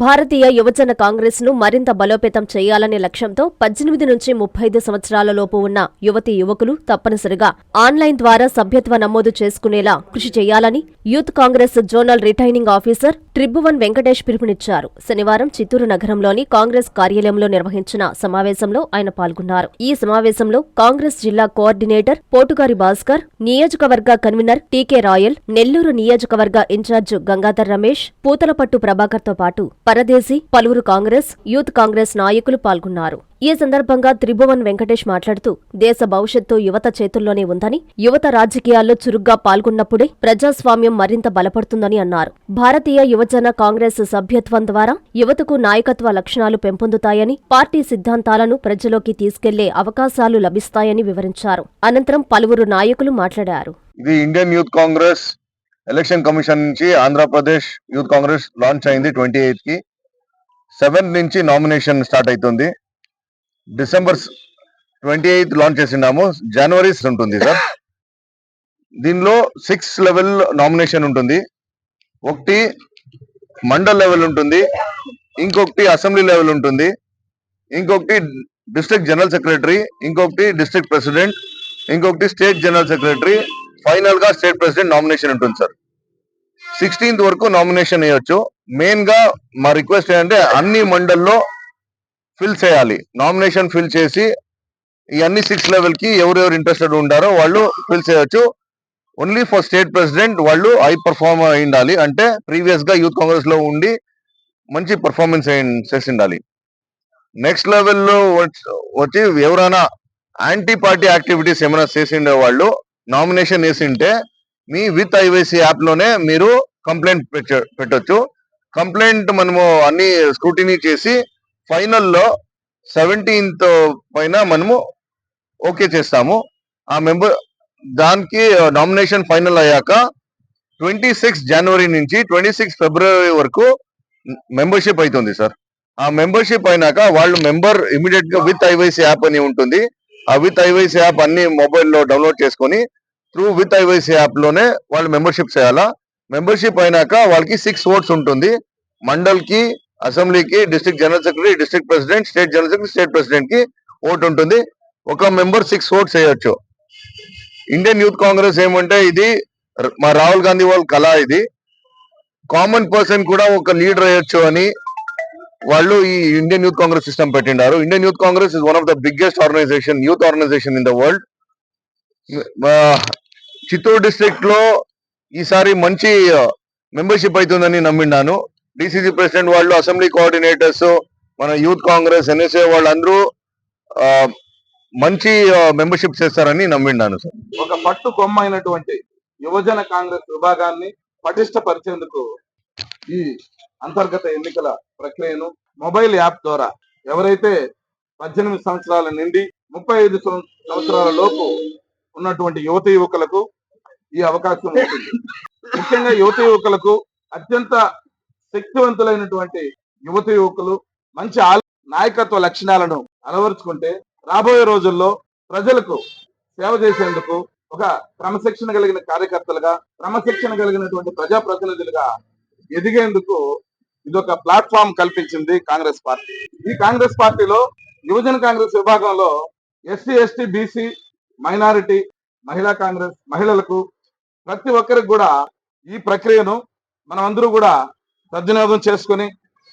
భారతీయ యువజన కాంగ్రెస్ను మరింత బలోపేతం చేయాలనే లక్ష్యంతో పద్దెనిమిది నుంచి ముప్పై ఐదు సంవత్సరాల లోపు ఉన్న యువతి యువకులు తప్పనిసరిగా ఆన్లైన్ ద్వారా సభ్యత్వ నమోదు చేసుకునేలా కృషి చేయాలని youth congress zonal returning officer Tribhuvan Venkatesh పిలుపునిచ్చారు. శనివారం చిత్తూరు నగరంలోని కాంగ్రెస్ కార్యాలయంలో నిర్వహించిన సమావేశంలో ఆయన పాల్గొన్నారు. ఈ సమావేశంలో కాంగ్రెస్ జిల్లా కోఆర్డినేటర్ పోటుగారి భాస్కర్ నియోజకవర్గ కన్వీనర్ టీకే రాయల్ నెల్లూరు నియోజకవర్గ ఇన్ఛార్జ్ గంగాధర్ రమేష్ పూతలపట్టు ప్రభాకర్తో పాటు పరదేశి పలువురు కాంగ్రెస్ యూత్ కాంగ్రెస్ నాయకులు పాల్గొన్నారు. ఈ సందర్భంగా త్రిభువన్ వెంకటేష్ మాట్లాడుతూ దేశ భవిష్యత్తు యువత చేతుల్లోనే ఉందని యువత రాజకీయాల్లో చురుగ్గా పాల్గొన్నప్పుడే ప్రజాస్వామ్యం మరింత బలపడుతుందని అన్నారు. భారతీయ యువజన కాంగ్రెస్ సభ్యత్వం ద్వారా యువతకు నాయకత్వ లక్షణాలు పెంపొందుతాయని పార్టీ సిద్ధాంతాలను ప్రజలోకి తీసుకెళ్ళే అవకాశాలు లభిస్తాయని వివరించారు. అనంతరం పలువురు నాయకులు మాట్లాడారు. ఇది Indian youth congress election commission నుంచి ఆంధ్రప్రదేశ్ యూత్ కాంగ్రెస్ లాంచ్ అయింది ట్వంటీ ఎయిత్కి సెవెంత్ నుంచి నామినేషన్ స్టార్ట్ అవుతుంది డిసెంబర్ ట్వంటీ ఎయిత్ లాంచ్ చేసినాము జనవరి ఉంటుంది సార్. దీనిలో సిక్స్ లెవెల్ నామినేషన్ ఉంటుంది. ఒకటి మండల్ లెవెల్ ఉంటుంది. ఇంకొకటి అసెంబ్లీ లెవెల్ ఉంటుంది. ఇంకొకటి డిస్ట్రిక్ట్ జనరల్ సెక్రటరీ ఇంకొకటి డిస్ట్రిక్ట్ ప్రెసిడెంట్ ఇంకొకటి స్టేట్ జనరల్ సెక్రటరీ ఫైనల్గా స్టేట్ ప్రెసిడెంట్ నామినేషన్ ఉంటుంది సార్. సిక్స్టీన్త్ వరకు నామినేషన్ వేయొచ్చు. మెయిన్గా మా రిక్వెస్ట్ ఏంటంటే అన్ని మండల్లో ఫిల్ చేయాలి. నామినేషన్ ఫిల్ చేసి ఈ అన్ని సిక్స్ లెవెల్కి ఎవరెవరు ఇంట్రెస్టెడ్ ఉంటారో వాళ్ళు ఫిల్ చేయొచ్చు. ఓన్లీ ఫర్ స్టేట్ ప్రెసిడెంట్ వాళ్ళు హై పర్ఫార్మ్ అయి ఉండాలి. అంటే ప్రీవియస్గా యూత్ కాంగ్రెస్లో ఉండి మంచి పర్ఫార్మెన్స్ చేసి ఉండాలి. నెక్స్ట్ లెవెల్లో వచ్చి ఎవరైనా యాంటీ పార్టీ యాక్టివిటీస్ ఏమైనా చేసిండే వాళ్ళు నామినేషన్ వేసింటే మీ విత్ ఐవైసీ యాప్లోనే మీరు కంప్లైంట్ పెట్టొచ్చు. కంప్లైంట్ మనము అన్ని స్క్రూటినీ చేసి ఫైనల్లో సెవెంటీన్త్ పైన మనము ఓకే చేస్తాము. ఆ మెంబర్ దానికి నామినేషన్ ఫైనల్ అయ్యాక ట్వంటీ సిక్స్ జనవరి నుంచి ట్వంటీ సిక్స్ ఫిబ్రవరి వరకు మెంబర్షిప్ అవుతుంది సార్. ఆ మెంబర్షిప్ అయినాక వాళ్ళు మెంబర్ ఇమీడియట్గా విత్ ఐవైసీ యాప్ అని ఉంటుంది. ఆ విత్ ఐవైసీ యాప్ అన్ని మొబైల్లో డౌన్లోడ్ చేసుకొని త్రూ విత్ ఐవైసీ యాప్లోనే వాళ్ళు మెంబర్షిప్ చేయాలా? మెంబర్షిప్ అయినాక వాళ్ళకి సిక్స్ ఓట్స్ ఉంటుంది. మండల్కి అసెంబ్లీకి district general secretary district president state general secretary state ప్రెసిడెంట్కి vote ఉంటుంది. ఒక మెంబర్ సిక్స్ ఓట్స్ వేయొచ్చు. ఇండియన్ యూత్ కాంగ్రెస్ ఏమంటే ఇది మా రాహుల్ గాంధీ వాళ్ళ కళ ఇది. కామన్ పర్సన్ కూడా ఒక లీడర్ అయ్యొచ్చు అని వాళ్ళు ఈ Indian youth Congress system పెట్టిండారు. Indian youth congress is one of the biggest organization youth organization in the world Chittoor డిస్ట్రిక్ట్లో ఈసారి మంచి మెంబర్షిప్ అవుతుందని నమ్మిన్నాను డిసిసి ప్రెసిడెంట్ వాళ్ళు అసెంబ్లీ కోఆర్డినేటర్స్ మన యూత్ కాంగ్రెస్ ఎన్ఎస్ఏ వాళ్ళందరూ ఆ, మంచి మెంబర్షిప్ చేస్తారని నమ్మిన్నాను సార్. ఒక పట్టు కొమ్మ అయినటువంటి యువజన కాంగ్రెస్ విభాగాన్ని పటిష్టపరిచేందుకు ఈ అంతర్గత ఎన్నికల ప్రక్రియను మొబైల్ యాప్ ద్వారా ఎవరైతే పద్దెనిమిది సంవత్సరాల నుండి ముప్పై ఐదు సంవత్సరాల లోపు ఉన్నటువంటి యువత యువకులకు ఈ అవకాశం ఉంటుంది. ముఖ్యంగా యువత యువకులకు అత్యంత శక్తివంతులైనటువంటి యువత యువకులు మంచి నాయకత్వ లక్షణాలను అలవరుచుకుంటే రాబోయే రోజుల్లో ప్రజలకు సేవ చేసేందుకు ఒక క్రమశిక్షణ కలిగిన కార్యకర్తలుగా క్రమశిక్షణ కలిగినటువంటి ప్రజాప్రతినిధులుగా ఎదిగేందుకు ఇదొక ప్లాట్ఫామ్ కల్పించింది కాంగ్రెస్ పార్టీ. ఈ కాంగ్రెస్ పార్టీలో యువజన కాంగ్రెస్ విభాగంలో ఎస్సీ ఎస్టీ బీసీ మైనారిటీ మహిళా కాంగ్రెస్ మహిళలకు ప్రతి ఒక్కరికి కూడా ఈ ప్రక్రియను మనమందరూ కూడా సద్వినియోగం చేసుకొని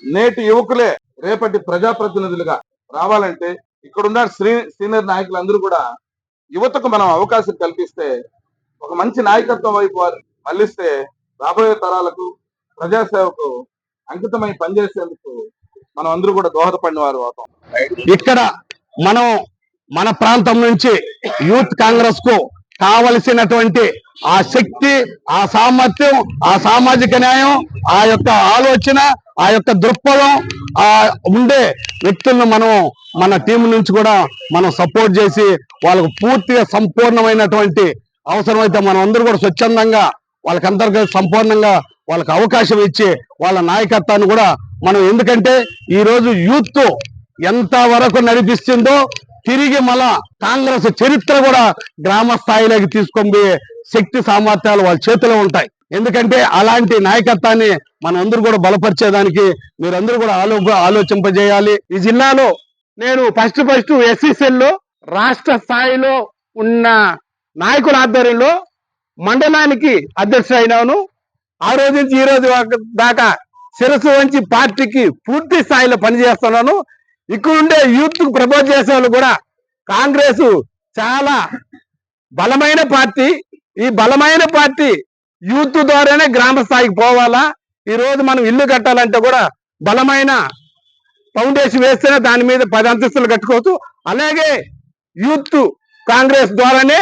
నేటి యువకులే రేపటి ప్రజాప్రతినిధులుగా రావాలంటే ఇక్కడున్న శ్రీ సీనియర్ నాయకులందరూ కూడా యువతకు మనం అవకాశం కల్పిస్తే ఒక మంచి నాయకత్వం వైపు వారు మళ్ళిస్తే రాబోయే తరాలకు ప్రజాసేవకు అంకితమై పనిచేసేందుకు మనం అందరూ కూడా దోహదపడిన వారు అవుతాం. ఇక్కడ మనం మన ప్రాంతం నుంచి యూత్ కాంగ్రెస్కు కావలసినటువంటి ఆ శక్తి ఆ సామర్థ్యం ఆ సామాజిక న్యాయం ఆ యొక్క ఆలోచన ఆ యొక్క దృక్పథం ఆ ఉండే వ్యక్తులను మనం మన టీం నుంచి కూడా మనం సపోర్ట్ చేసి వాళ్ళకు పూర్తిగా సంపూర్ణమైనటువంటి అవసరమైతే మనం అందరూ కూడా స్వచ్ఛందంగా వాళ్ళకందరికీ సంపూర్ణంగా వాళ్ళకి అవకాశం ఇచ్చి వాళ్ళ నాయకత్వాన్ని కూడా మనం ఎందుకంటే ఈరోజు యూత్ ఎంత వరకు నడిపిస్తుందో తిరిగి మళ్ళా కాంగ్రెస్ చరిత్ర కూడా గ్రామ స్థాయిలోకి తీసుకొని శక్తి సామర్థ్యాలు వాళ్ళ చేతిలో ఉంటాయి. ఎందుకంటే అలాంటి నాయకత్వాన్ని మనందరూ కూడా బలపరిచేదానికి మీరందరూ కూడా ఆలో ఆలోచింపజేయాలి. ఈ జిల్లాలో నేను ఫస్ట్ ఫస్ట్ ఎస్సీసెల్లో రాష్ట్ర స్థాయిలో ఉన్న నాయకుల ఆధ్వర్యంలో మండలానికి అధ్యక్షుడు అయినాను ఆ రోజు నుంచి ఈ రోజు దాకా శిరస్సు వంచి పార్టీకి పూర్తి స్థాయిలో పనిచేస్తున్నాను. ఇక్కడ ఉండే యూత్ ప్రపోజ్ చేసే వాళ్ళు కూడా కాంగ్రెస్ చాలా బలమైన పార్టీ. ఈ బలమైన పార్టీ యూత్ ద్వారానే గ్రామ స్థాయికి పోవాలా? ఈ రోజు మనం ఇల్లు కట్టాలంటే కూడా బలమైన ఫౌండేషన్ వేస్తేనే దాని మీద పది అంతస్తులు కట్టుకోవచ్చు. అలాగే యూత్ కాంగ్రెస్ ద్వారానే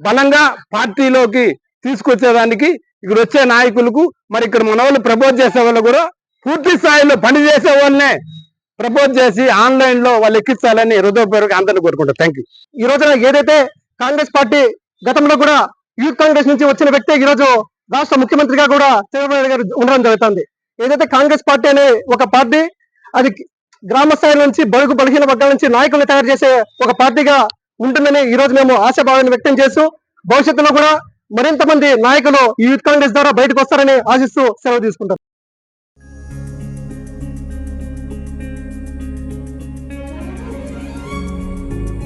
బలంగా పార్టీలోకి తీసుకొచ్చేదానికి ఇక్కడ వచ్చే నాయకులకు మరి ఇక్కడ మన వాళ్ళు ప్రపోజ్ చేసే వాళ్ళు కూడా పూర్తి స్థాయిలో పని చేసే వాళ్ళనే ప్రపోజ్ చేసి ఆన్లైన్లో వాళ్ళు ఎక్కించాలని హృదయపూర్వక అందరిని కోరుకుంటారు థ్యాంక్ యూ ఈ రోజున ఏదైతే కాంగ్రెస్ పార్టీ గతంలో కూడా యూత్ కాంగ్రెస్ నుంచి వచ్చిన వ్యక్తి ఈ రోజు రాష్ట్ర ముఖ్యమంత్రిగా కూడా చంద్రబాబు గారు ఉండడం జరుగుతుంది. ఏదైతే కాంగ్రెస్ పార్టీ అనే ఒక పార్టీ అది గ్రామ స్థాయి నుంచి బడుగు బలహీన వర్గాల నుంచి నాయకులను తయారు చేసే ఒక పార్టీగా ఉంటుందని ఈ రోజు మేము ఆశాభావాన్ని వ్యక్తం చేస్తూ భవిష్యత్తులో కూడా మరింత మంది నాయకులు ఈ యూత్ కాంగ్రెస్ ద్వారా బయటకు వస్తారని ఆశిస్తూ సెలవు తీసుకుంటారు